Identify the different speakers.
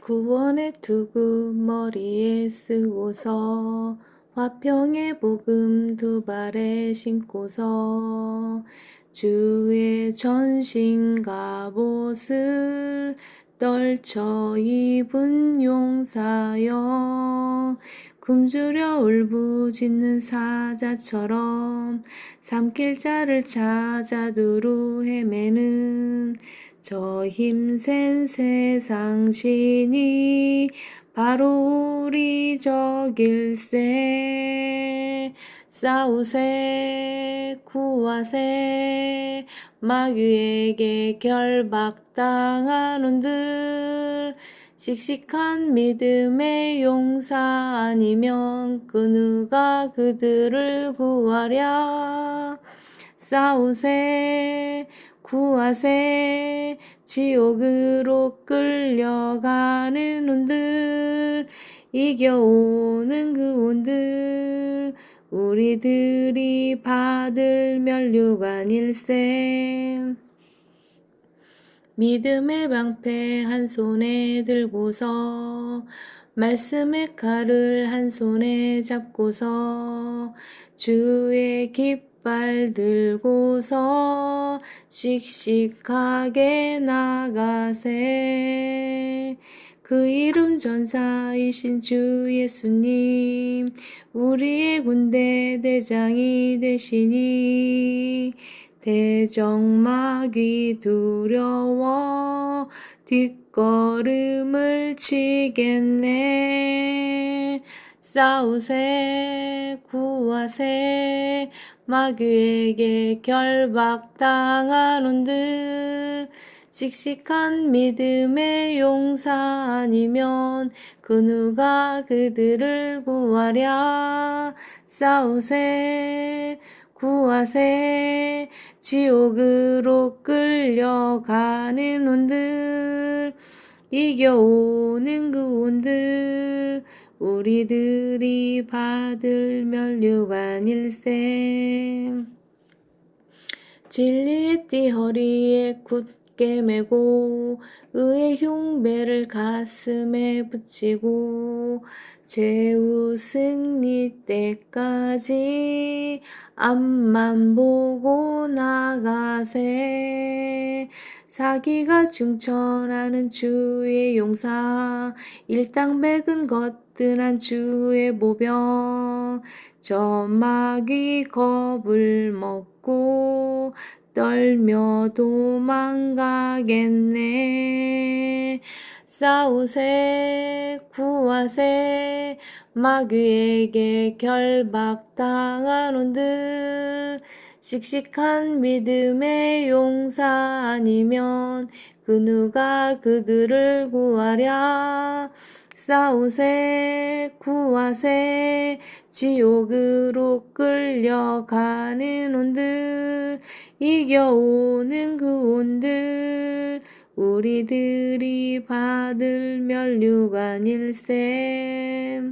Speaker 1: 구원의 투구 머리에 쓰고서 화평의 복음 두 발에 신고서 주의 전신 갑옷을 떨쳐 입은 용사여 굶주려 울부짖는 사자처럼 삼킬 자를 찾아 두루 헤매는 저 힘센 세상 신이 바로 우리 적일세. 싸우세 구하세. 마귀에게 결박당한 온들. 씩씩한 믿음의 용사 아니면 그 누가 그들을 구하랴. 싸우세 구하세. 지옥으로 끌려가는 온들 이겨오는 그 온들 우리들이 받을 멸류관 일세. 믿음의 방패 한 손에 들고서 말씀의 칼을 한 손에 잡고서 주의 깃 발 들고서 씩씩하게 나가세. 그 이름 전사이신 주 예수님 우리의 군대 대장이 되시니 대적마귀 두려워 뒷걸음을 치겠네 싸우세 구하세. 마귀에게 결박당한 온들. 씩씩한 믿음의 용사 아니면 그 누가 그들을 구하랴? 싸우세 구하세. 지옥으로 끌려가는 온들. 이겨오는 그 온들 우리들이 받을 멸류관 일세 진리의 띠 허리에 굳 게 매고 의의 흉배를 가슴에 붙이고 죄우 승리 때까지 앞만 보고 나가세. 사기가 중천하는 주의 용사 일당백은 거뜬한 주의 저 마귀 겁을 먹고 떨며 도망가겠네. 싸우세 구하세 마귀에게 결박당한 온들. 씩씩한 믿음의 용사 아니면 그 누가 그들을 구하랴 싸우세 구하세 지옥으로 끌려가는 온들 이겨오는 그 온들 우리들이 받을 멸류관 일세